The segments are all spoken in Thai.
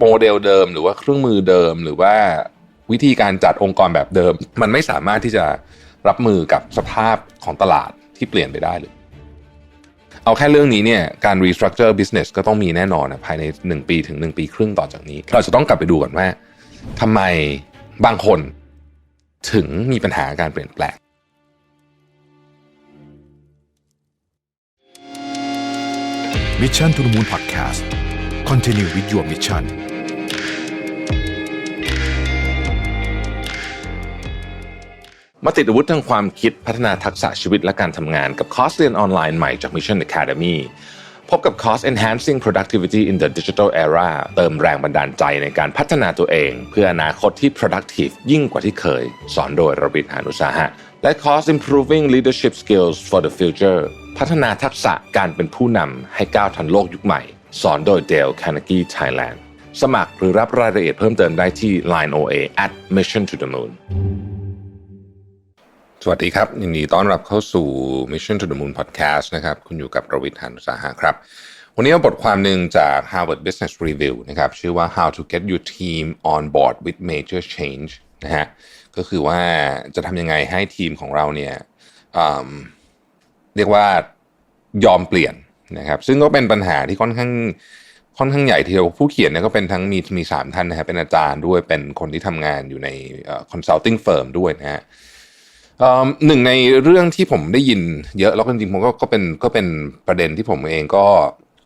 โมเดลเดิมหรือว่าเครื่องมือเดิมหรือว่าวิธีการจัดองค์กรแบบเดิม มันไม่สามารถที่จะรับมือกับสภาพของตลาดที่เปลี่ยนไปได้เลย เอาแค่เรื่องนี้เนี่ยการ restructure business ก็ต้องมีแน่นอนนะภายใน 1 ปีถึง 1 ปีครึ่งต่อจากนี้ เราจะต้องกลับไปดูก่อนว่าทำไมบางคนถึงมีปัญหาการเปลี่ยนแปลงมิชชั่นทุ the Moon Podcast Continue with your mission มาติดอาวุธทางความคิดพัฒนาทักษะชีวิตและการทำงานกับคอร์สเรียนออนไลน์ใหม่จาก Mission Academy พบกับคอร์ส Enhancing Productivity in the Digital Era เติมแรงบันดาลใจในการพัฒนาตัวเอง เพื่ออนาคตที่ productive ยิ่งกว่าที่เคย สอนโดยรบิทหานุสาหะ และคอร์ส Improving Leadership Skills for the Future พัฒนาทักษะการเป็นผู้นำให้ก้าวทันโลกยุคใหม่ สอนโดย Dale Carnegie Thailand สมัครหรือรับรายละเอียดเพิ่มเติมได้ที่ Line OA at Mission to the Moon สวัสดีครับยินดีต้อนรับเข้าสู่ Mission to the Moon Podcast นะครับ คุณอยู่กับประวิทยานุสาหะครับ วันนี้เอาบทความหนึ่งจาก Harvard Business Review นะครับ ชื่อว่า How to get your team on board with major change นะฮะก็คือว่าจะทำยังไงให้ทีมของเราเนี่ยเรียกว่ายอมเปลี่ยน นะครับ ซึ่งก็เป็นปัญหาที่ค่อนข้างค่อนข้างใหญ่ทีเดียวผู้เขียนเนี่ยก็เป็นทั้งมีมีสามท่านนะครับเป็นอาจารย์ด้วยเป็นคนที่ทำงานอยู่ในเอ่อ consulting firm ด้วยนะฮะหนึ่งในเรื่องที่ผมได้ยินเยอะแล้วก็จริงๆผมก็ก็เป็นก็เป็นประเด็นที่ผมเองก็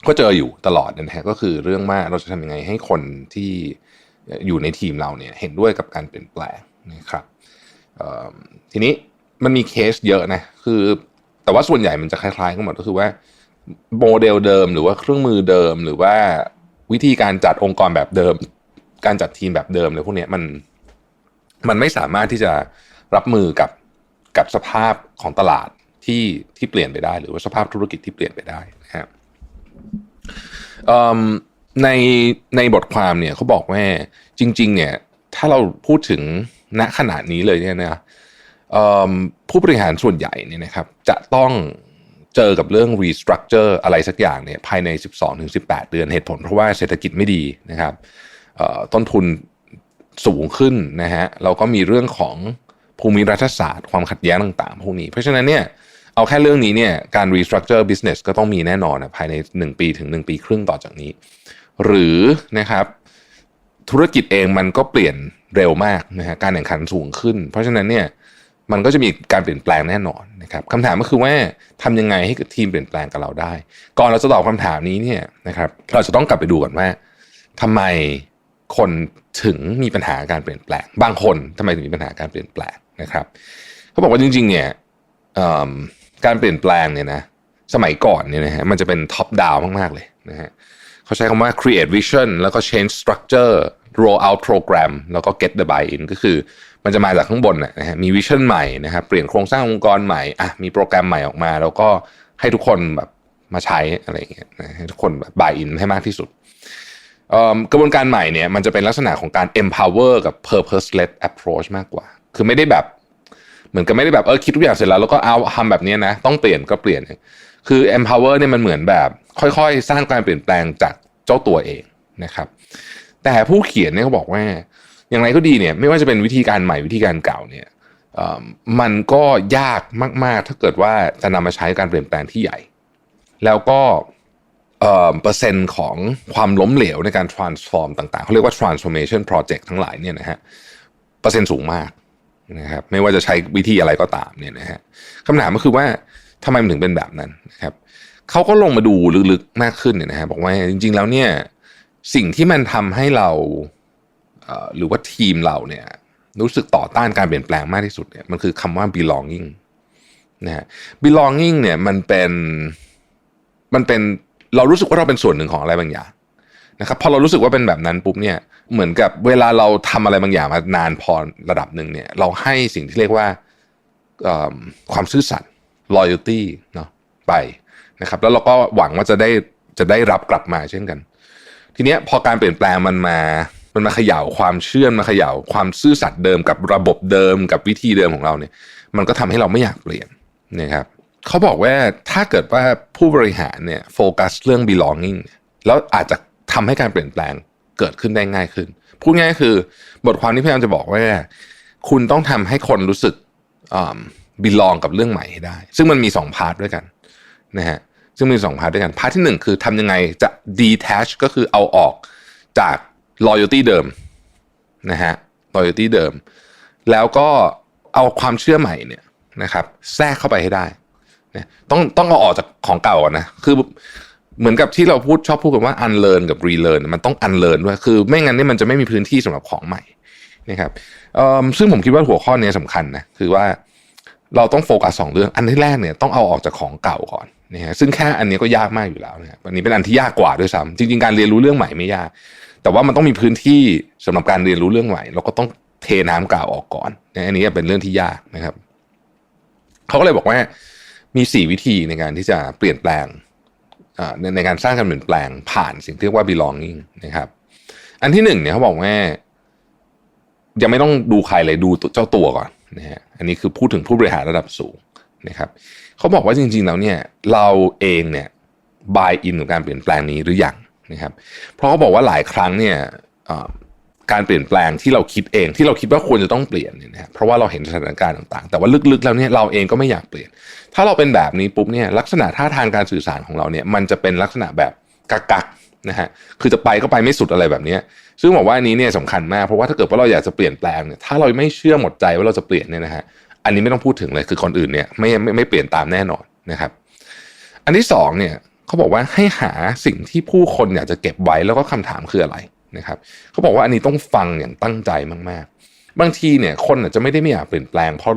ก็เจออยู่ตลอดนะฮะก็คือเรื่องว่าเราจะทำยังไงให้คนที่อยู่ในทีมเราเนี่ยเห็นด้วยกับการเปลี่ยนแปลงนะครับทีนี้มันมีเคสเยอะนะคือ แต่ว่าส่วนใหญ่มันจะคล้ายๆกันหมดก็คือว่า โมเดลเดิมหรือว่าเครื่องมือเดิมหรือว่าวิธีการจัดองค์กรแบบเดิม การจัดทีมแบบเดิมเลยพวกนี้มันมันไม่สามารถที่จะรับมือกับกับสภาพของตลาดที่ที่เปลี่ยนไปได้ หรือว่าสภาพธุรกิจที่เปลี่ยนไปได้นะครับในในบทความเนี่ยเขาบอกว่าจริง ๆ เนี่ย ถ้าเราพูดถึงณขนาดนี้เลยเนี่ยนะผู้บริหารส่วนใหญ่เนี่ยนะครับ จะต้อง เจอกับเรื่อง restructure อะไรสักอย่างเนี่ยภายใน 12-18 เดือนเหตุผลเพราะว่าเศรษฐกิจไม่ดีนะครับต้นทุนสูงขึ้นนะฮะเราก็มีเรื่องของภูมิรัฐศาสตร์ความขัดแย้งต่างๆพวกนี้ เพราะฉะนั้นเนี่ยเอาแค่เรื่องนี้เนี่ยการ restructure business ก็ต้องมีแน่นอนนะภายใน 1 ปีถึง 1 ปีครึ่งต่อจากนี้ หรือนะครับธุรกิจเองมันก็เปลี่ยนเร็วมากนะฮะการแข่งขันสูงขึ้น เพราะฉะนั้นเนี่ย มันก็จะมีการเปลี่ยนแปลงแน่นอนนะครับคำถามก็คือว่าทำยังไงให้ทีมเปลี่ยนแปลงกับเราได้ ก่อนเราจะตอบคำถามนี้เนี่ยนะครับเราจะต้องกลับไปดูก่อนว่าทำไมคนถึงมีปัญหาการเปลี่ยนแปลง บางคนทำไมถึงมีปัญหาการเปลี่ยนแปลงนะครับเขาบอกว่าจริงๆเนี่ยการเปลี่ยนแปลงเนี่ยนะสมัยก่อนเนี่ยนะฮะมันจะเป็นท็อปดาวมากๆเลยนะฮะเขาใช้คำว่า create vision แล้วก็ change structure roll out program แล้วก็ get the buy in ก็คือมันจะมาจากข้างบนนะฮะมีวิชั่นใหม่นะครับเปลี่ยนโครงสร้างองค์กรใหม่อะมีโปรแกรมใหม่ออกมา แล้วก็ให้ทุกคนแบบมาใช้อะไรอย่างเงี้ยนะให้ทุกคนแบบ buy in ให้มากที่สุดกระบวนการใหม่เนี่ยมันจะเป็นลักษณะของการ empower กับ purpose led approach มากกว่า คือไม่ได้แบบ เหมือนกับไม่ได้แบบเออคิดทุกอย่างเสร็จแล้วแล้วก็เอาทำแบบนี้นะ ต้องเปลี่ยนก็เปลี่ยน คือ empower เนี่ยมันเหมือนแบบ ค่อยๆ สร้างการเปลี่ยนแปลงจากเจ้าตัวเองนะครับ แต่ผู้เขียนเนี่ยเขาบอกว่า อย่างไรก็ดีเนี่ย ไม่ว่าจะเป็นวิธีการใหม่วิธีการเก่าเนี่ยมันก็ยากมาก ๆ ถ้าเกิดว่าจะนำมาใช้การเปลี่ยนแปลงที่ใหญ่ แล้วก็เอ่อเปอร์เซ็นต์ของความล้มเหลวในการ transform ต่างๆเขาเรียกว่า transformation project ทั้งหลายเนี่ยนะฮะเปอร์เซ็นต์สูงมากนะครับไม่ว่าจะใช้วิธีอะไรก็ตามเนี่ยนะฮะคำถามก็คือว่าทำไมมันถึงเป็นแบบนั้นนะครับเขาก็ลงมาดูลึกๆมากขึ้นเนี่ยนะฮะบอกว่าจริง ๆ แล้วเนี่ย สิ่งที่มันทำให้เราเหรือว่าทีมเราเนี่ยรู้สึกต่อต้านการเปลี่ยนแปลงมากที่สุดเนี่ยมันคือคำว่า belonging นะฮะ belonging เนี่ยมันเป็นมันเป็นเรารู้สึกว่าเราเป็นส่วนหนึ่งของอะไรบางอย่างนะครับพอเรารู้สึกว่าเป็นแบบนั้นปุ๊บเนี่ยเหมือนกับเวลาเราทำอะไรบางอย่างมานานพอระดับหนึ่งเนี่ยเราให้สิ่งที่เรียกว่าความซื่อสัตย์ loyalty เนาะไปนะครับแล้วเราก็หวังว่าจะได้จะได้รับกลับมาเช่นกัน ทีเนี้ยพอการเปลี่ยนแปลงมันมา มันมาเขย่าความเชื่อมาเขย่าความซื่อสัตย์เดิมกับระบบเดิมกับวิธีเดิมของเราเนี่ย มันก็ทำให้เราไม่อยากเปลี่ยนนะครับเขาบอกว่าถ้าเกิดว่าผู้บริหารเนี่ยโฟกัสเรื่อง belonging เนี่ยแล้วอาจจะทำให้การเปลี่ยนแปลงเกิดขึ้นได้ง่ายขึ้น พูดง่ายคือบทความนี้พยายามจะบอกว่า คุณต้องทำให้คนรู้สึกบิลองกับเรื่องใหม่ให้ได้ ซึ่งมันมีสองพาร์ทด้วยกันนะฮะ ซึ่งมีสองพาร์ทด้วยกันพาร์ทที่หนึ่งคือทำยังไงจะ detach ก็คือเอาออกจาก loyalty เดิมนะฮะ loyalty เดิม แล้วก็เอาความเชื่อใหม่เนี่ยนะครับ แทรกเข้าไปให้ได้นะต้องต้องเอาออกจากของเก่าก่อนนะ คือเหมือนกับที่เราพูดชอบพูดกันว่า unlearn กับ relearn มันต้อง unlearn ด้วย คือไม่งั้นนี่มันจะไม่มีพื้นที่สำหรับของใหม่นะครับซึ่งผมคิดว่าหัวข้อนี้สำคัญนะ คือว่าเราต้องโฟกัสสองเรื่อง อันที่แรกเนี่ยต้องเอาออกจากของเก่าก่อน นะฮะซึ่งแค่อันนี้ก็ยากมากอยู่แล้วนะครับอันนี้เป็นอันที่ยากกว่าด้วยซ้ำจริง ๆ การเรียนรู้เรื่องใหม่ไม่ยาก แต่ว่ามันต้องมีพื้นที่สำหรับการเรียนรู้เรื่องใหม่เราก็ต้องเทน้ำเก่าออกก่อนนะอันนี้เป็นเรื่องที่ยากนะครับเขาก็เลยบอกว่ามีสี่วิธีในการที่จะเปลี่ยนแปลงในในการสร้างการเปลี่ยนแปลงผ่านสิ่งที่เรียกว่า belonging นะครับ อันที่หนึ่งเนี่ยเขาบอกว่ายังไม่ต้องดูใครเลยดูเจ้าตัวก่อนนะฮะอันนี้คือพูดถึงผู้บริหารระดับสูงนะครับ เขาบอกว่าจริงๆแล้วเนี่ยเราเองเนี่ย buy in กับการเปลี่ยนแปลงนี้หรือยังนะครับ เพราะเขาบอกว่าหลายครั้งเนี่ยการเปลี่ยนแปลงที่เราคิดเองที่เราคิดว่าควรจะต้องเปลี่ยนเนี่ยนะครับเพราะว่าเราเห็นสถานการณ์ต่างๆ แต่ว่าลึกๆแล้วเนี่ยเราเองก็ไม่อยากเปลี่ยน ถ้าเราเป็นแบบนี้ปุ๊บเนี่ยลักษณะท่าทางการสื่อสารของเราเนี่ยมันจะเป็นลักษณะแบบกักๆนะฮะคือจะไปก็ไปไม่สุดอะไรแบบนี้ซึ่งบอกว่าอันนี้เนี่ยสำคัญมากเพราะว่าถ้าเกิดว่าเราอยากจะเปลี่ยนแปลงเนี่ยถ้าเราไม่เชื่อหมดใจว่าเราจะเปลี่ยนเนี่ยนะฮะ อันนี้ไม่ต้องพูดถึงเลยคือคนอื่นเนี่ยไม่ไม่ไม่เปลี่ยนตามแน่นอนนะครับ อันที่สองเนี่ยเขาบอกว่าให้หาสิ่งที่ผู้คนอยากจะเก็บไว้แล้วก็คำถามคืออะไรนะครับเขาบอกว่าอันนี้ต้องฟังอย่างตั้งใจมากๆ บางทีเนี่ยคนอาจจะไม่ได้ไม่อยากเปลี่ยนแปลงเพราะ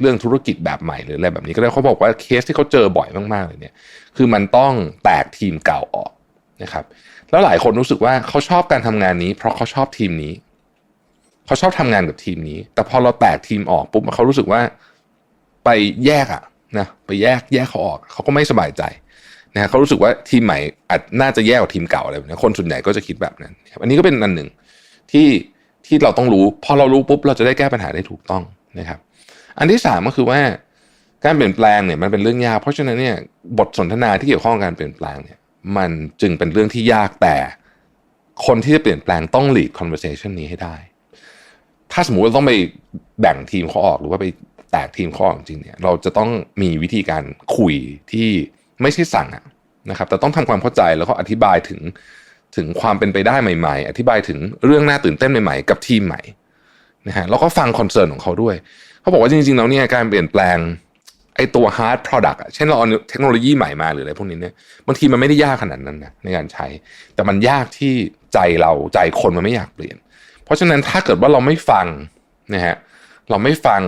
เรื่องธุรกิจแบบใหม่หรืออะไรแบบนี้ก็ได้เขาบอกว่าเคสที่เขาเจอบ่อยมากๆเลยเนี่ย คือมันต้องแตกทีมเก่าออกนะครับ แล้วหลายคนรู้สึกว่าเขาชอบการทำงานนี้ เพราะเขาชอบทีมนี้ เขาชอบทำงานกับทีมนี้ แต่พอเราแตกทีมออกปุ๊บเขารู้สึกว่าไปแยกอะนะไปแยกแยกเขาออกเขาก็ไม่สบายใจนะเขารู้สึกว่าทีมใหม่อาจน่าจะแย่กว่าทีมเก่าอะไรแบบนี้คนส่วนใหญ่ก็จะคิดแบบนั้นอันนี้ก็เป็นอันหนึ่งที่ที่เราต้องรู้ พอเรารู้ปุ๊บเราจะได้แก้ปัญหาได้ถูกต้องนะครับ อันที่สามก็คือว่าการเปลี่ยนแปลงเนี่ยมันเป็นเรื่องยาก เพราะฉะนั้นเนี่ยบทสนทนาที่เกี่ยวข้องกับการเปลี่ยนแปลงเนี่ยมันจึงเป็นเรื่องที่ยากแต่ คนที่จะเปลี่ยนแปลงต้อง lead conversation นี้ให้ได้ ถ้าสมมติว่าต้องไปแบ่งทีมเขาออกหรือว่าไปแตกทีมเขาออกจริงเนี่ย เราจะต้องมีวิธีการคุยที่ไม่ใช่สั่งอะนะครับ แต่ต้องทำความเข้าใจแล้วก็อธิบายถึงถึงความเป็นไปได้ใหม่ ๆ อธิบายถึงเรื่องน่าตื่นเต้นใหม่ๆ กับทีมใหม่นะฮะแล้วก็ฟังคอนเซิร์นของเขาด้วย เขาบอกว่าจริงๆแล้วเนี่ยการเปลี่ยนแปลงไอ้ตัว hard product อะเช่นเราเอาเทคโนโลยีใหม่มาหรืออะไรพวกนี้เนี่ยบางทีมันไม่ได้ยากขนาดนั้นนะในการใช้ แต่มันยากที่ใจเราใจคนมันไม่อยากเปลี่ยน ราะฉะนั้นถ้าเกิดว่าเราไม่ฟังนะฮะเราไม่ฟัง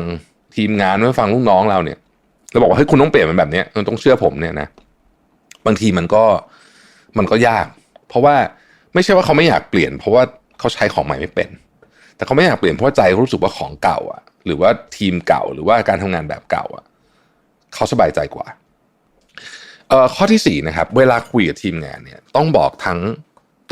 ทีมงานไม่ฟังลูกน้องเราเนี่ยเราบอกว่าเฮ้ยคุณต้องเปลี่ยนมันแบบนี้คุณต้องเชื่อผมเนี่ยนะบางทีมันก็มันก็ยาก เพราะว่าไม่ใช่ว่าเขาไม่อยากเปลี่ยน เพราะว่าเขาใช้ของใหม่ไม่เป็น แต่เขาไม่อยากเปลี่ยนเพราะใจเขารู้สึกว่าของเก่าอะ หรือว่าทีมเก่าหรือว่าการทำงานแบบเก่าอะเขาสบายใจกว่าเอ่อข้อที่สี่นะครับเวลาคุยกับทีมงานเนี่ยต้องบอกทั้ง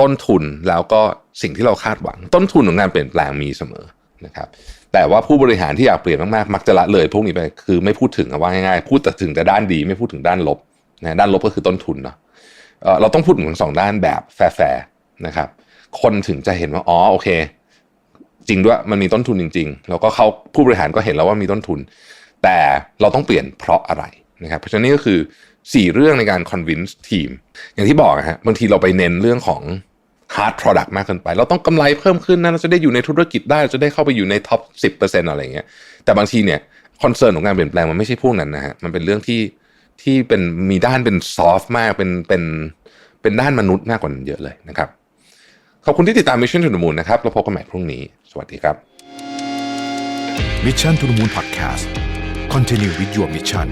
ต้นทุนแล้วก็สิ่งที่เราคาดหวัง ต้นทุนของการเปลี่ยนแปลงมีเสมอนะครับแต่ว่าผู้บริหารที่อยากเปลี่ยนมากๆมักจะละเลย พวกนี้ไปคือไม่พูดถึงอะว่าง่ายๆพูดแต่ถึงแต่ด้านดีไม่พูดถึงด้านลบนะด้านลบก็คือต้นทุนเนาะเราต้องพูดถึงทั้งสองด้านแบบแฟร์ๆนะครับ คนถึงจะเห็นว่าอ๋อโอเค จริงด้วยมันมีต้นทุนจริง ๆ แล้วก็เขาผู้บริหารก็เห็นแล้วว่ามีต้นทุน แต่เราต้องเปลี่ยนเพราะอะไรนะครับเพราะฉะนั้นนี่ก็คือ 4 เรื่องในการ convince ทีม อย่างที่บอกอะฮะบางทีเราไปเน้นเรื่องของ hard product มากเกินไป เราต้องกำไรเพิ่มขึ้นนะเราจะได้อยู่ในธุรกิจได้เราจะได้เข้าไปอยู่ใน top 10%อะไรอย่างเงี้ยแต่บางทีเนี่ยคอนเซิร์นของการเปลี่ยนแปลงมันไม่ใช่พวกนั้นนะฮะมันเป็นเรื่องที่ที่เป็นมีด้านเป็น soft มากเป็นเป็นเป็นด้านมนุษย์มากกว่านั้นเยอะเลยนะครับขอบคุณที่ติดตาม Mission to the Moon นะครับแล้วพบกันใหม่พรุ่งนี้ สวัสดีครับ Mission to the Moon Podcast Continue with your mission